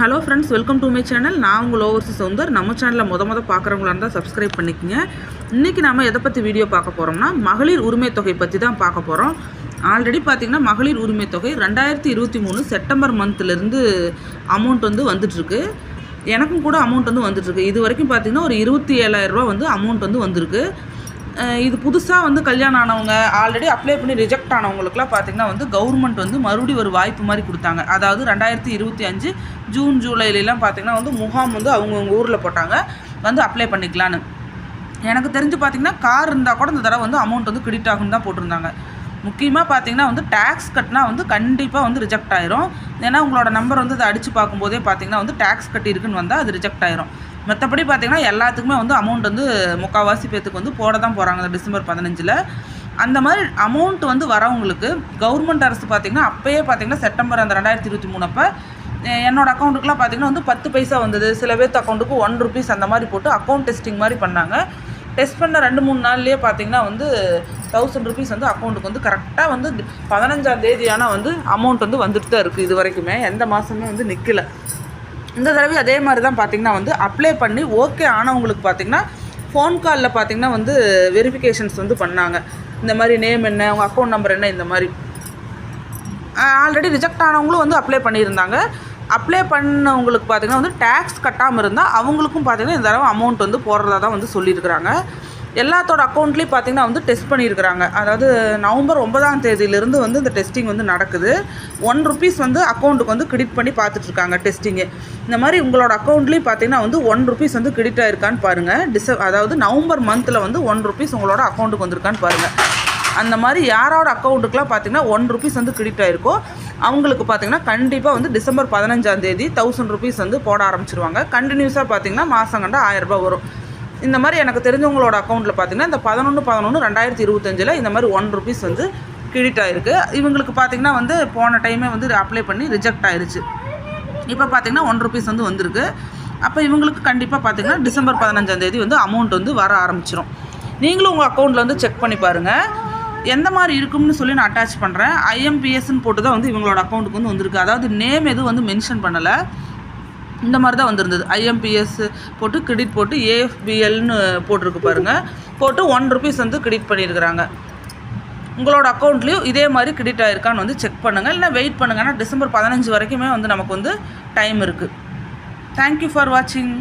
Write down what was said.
Hello friends welcome to my channel நான் உங்கள் overseer Soundar நம்ம சேனலில் முத முத பார்க்குறவங்களா இருந்தால் சப்ஸ்கிரைப் பண்ணிக்கங்க. இன்றைக்கி நம்ம எதை பற்றி வீடியோ பார்க்க போகிறோம்னா மகளிர் உரிமை தொகை பற்றி தான் பார்க்க போகிறோம் ஆல்ரெடி பார்த்திங்கன்னா மகளிர் உரிமை தொகை ரெண்டாயிரத்தி இருபத்தி மூணு செப்டம்பர் மந்த்லேருந்து அமௌண்ட் வந்து வந்துட்டுருக்கு. எனக்கும் கூட அமௌண்ட் வந்து வந்துட்டுருக்கு. இது வரைக்கும் பார்த்திங்கன்னா ஒரு இருபத்தி ஏழாயிரரூபா வந்து அமௌண்ட் வந்து வந்திருக்கு. இது புதுசாக வந்து கல்யாணம் ஆனவங்க ஆல்ரெடி அப்ளை பண்ணி ரிஜெக்ட் ஆனவங்களுக்குலாம் பார்த்திங்கன்னா வந்து கவர்மெண்ட் வந்து மறுபடியும் ஒரு வாய்ப்பு மாதிரி கொடுத்தாங்க. அதாவது ரெண்டாயிரத்தி இருபத்தி அஞ்சு ஜூன் ஜூலைலலாம் பார்த்திங்கன்னா வந்து முகாம் வந்து அவங்கவுங்க ஊரில் போட்டாங்க. வந்து அப்ளை பண்ணிக்கலான்னு எனக்கு தெரிஞ்சு பார்த்திங்கன்னா கார் இருந்தால் கூட இந்த தடவை வந்து அமௌண்ட் வந்து கிரெடிட் ஆகுன்னு தான் போட்டிருந்தாங்க. முக்கியமாக பார்த்தீங்கன்னா வந்து டேக்ஸ் கட்டினா வந்து கண்டிப்பாக வந்து ரிஜெக்ட் ஆயிரும். ஏன்னா உங்களோட நம்பர் வந்து அதை அடித்து பார்க்கும்போதே பார்த்தீங்கன்னா வந்து டேக்ஸ் கட்டியிருக்குன்னு வந்தால் அது ரிஜெக்ட் ஆயிரும். மற்றபடி பார்த்தீங்கன்னா எல்லாத்துக்குமே வந்து அமௌண்ட் வந்து முக்கால்வாசி பேத்துக்கு வந்து போட தான் போகிறாங்க இந்த டிசம்பர் பதினஞ்சில். அந்த மாதிரி அமௌண்ட் வந்து வரவங்களுக்கு கவர்மெண்ட் அரசு பார்த்திங்கன்னா அப்போயே பார்த்தீங்கன்னா செப்டம்பர் அந்த ரெண்டாயிரத்தி இருபத்தி மூணு அப்போ எ- அக்கௌண்ட்டுக்குலாம் பார்த்தீங்கன்னா வந்து பத்து பைசா வந்தது. சில பேர்த்து அக்கௌண்ட்டுக்கு ஒன் ருபீஸ் அந்த மாதிரி போட்டு அக்கௌண்ட் டெஸ்டிங் மாதிரி பண்ணாங்க. டெஸ்ட் பண்ண ரெண்டு மூணு நாள்லேயே பார்த்தீங்கன்னா வந்து தௌசண்ட் ருபீஸ் வந்து அக்கௌண்ட்டுக்கு வந்து கரெக்டாக வந்து பதினஞ்சாம் தேதி ஆனால் வந்து அமௌண்ட் வந்து வந்துட்டு தான் இருக்குது இது வரைக்குமே. எந்த மாதமே வந்து நிற்கல இந்த தடவை அதே மாதிரி தான் பார்த்திங்கன்னா வந்து அப்ளை பண்ணி ஓகே ஆனவங்களுக்கு பார்த்தீங்கன்னா ஃபோன் காலில் பார்த்திங்கன்னா வந்து வெரிஃபிகேஷன்ஸ் வந்து பண்ணாங்க. இந்த மாதிரி நேம் என்ன உங்கள் அக்கௌண்ட் நம்பர் என்ன இந்த மாதிரி. ஆல்ரெடி ரிஜெக்ட் ஆனவங்களும் வந்து அப்ளை பண்ணியிருந்தாங்க. அப்ளை பண்ணவங்களுக்கு பார்த்தீங்கன்னா வந்து டேக்ஸ் கட்டாமல் இருந்தால் அவங்களுக்கும் பார்த்திங்கன்னா இந்த தடவை அமௌண்ட் வந்து போடுறதா தான் வந்து சொல்லியிருக்கிறாங்க. எல்லாத்தோட அக்கௌண்ட்லேயும் பார்த்தீங்கன்னா வந்து டெஸ்ட் பண்ணியிருக்கிறாங்க. அதாவது நவம்பர் ஒன்பதாம் தேதியிலிருந்து வந்து இந்த டெஸ்டிங் வந்து நடக்குது. ஒன் ருபீஸ் வந்து அக்கௌண்ட்டுக்கு வந்து கிரெடிட் பண்ணி பார்த்துட்ருக்காங்க டெஸ்டிங்கு இந்த மாதிரி உங்களோட அக்கௌண்ட்லேயும் பார்த்தீங்கன்னா வந்து ஒன் ருபீஸ் வந்து கிரெடிட் ஆயிருக்கான்னு பாருங்கள் டிச அதாவது நவம்பர் மந்தில் வந்து ஒன் ருபீஸ் உங்களோட அக்கௌண்ட்டுக்கு வந்திருக்கான்னு பாருங்கள் அந்த மாதிரி யாரோட அக்கௌண்ட்டுக்குலாம் பார்த்தீங்கன்னா ஒன் ருபீஸ் வந்து கிரெடிட் ஆயிருக்கோ அவங்களுக்கு பார்த்தீங்கன்னா கண்டிப்பாக வந்து டிசம்பர் பதினஞ்சாம் தேதி தௌசண்ட் ருபீஸ் வந்து போட ஆரம்பிச்சிருவாங்க. கண்டினியூஸாக பார்த்தீங்கன்னா மாதம் கண்டா ஆயிரரூபா வரும். இந்த மாதிரி எனக்கு தெரிஞ்சவங்களோட அக்கௌண்ட்டில் பார்த்தீங்கன்னா இந்த பதினொன்று பதினொன்று ரெண்டாயிரத்தி இருபத்தஞ்சில் இந்த மாதிரி ஒன் ருபீஸ் வந்து கிரெடிட் ஆகிருக்கு இவங்களுக்கு பார்த்தீங்கன்னா வந்து போன டைமே வந்து அப்ளை பண்ணி ரிஜெக்ட் ஆயிடுச்சு இப்போ பார்த்தீங்கன்னா ஒன் ருபீஸ் வந்து வந்திருக்கு. அப்போ இவங்களுக்கு கண்டிப்பாக பார்த்தீங்கன்னா டிசம்பர் பதினஞ்சாந்தேதி வந்து அமௌண்ட் வந்து வர ஆரம்பிச்சிடும் நீங்களும் உங்கள் அக்கௌண்ட்டில் வந்து செக் பண்ணி பாருங்கள் எந்த மாதிரி இருக்கும்னு சொல்லி நான் அட்டாச் பண்ணுறேன் ஐஎம்பிஎஸ்ன்னு போட்டு தான் வந்து இவங்களோட அக்கௌண்ட்டுக்கு வந்து வந்திருக்கு. அதாவது நேம் எதுவும் வந்து மென்ஷன் பண்ணலை. இந்த மாதிரி தான் வந்திருந்தது. ஐஎம்பிஎஸ் போட்டு கிரெடிட் போட்டு ஏஎஃபிஎல்னு போட்டிருக்கு பாருங்கள் போட்டு ஒன் ருபீஸ் வந்து கிரெடிட் பண்ணியிருக்கிறாங்க. உங்களோட அக்கௌண்ட்லேயும் இதே மாதிரி கிரெடிட் ஆகிருக்கான்னு வந்து செக் பண்ணுங்கள் இல்லைனா வெயிட் பண்ணுங்கன்னா டிசம்பர் பதினஞ்சு வரைக்குமே வந்து நமக்கு வந்து டைம் இருக்குது தேங்க்யூ ஃபார் வாட்சிங்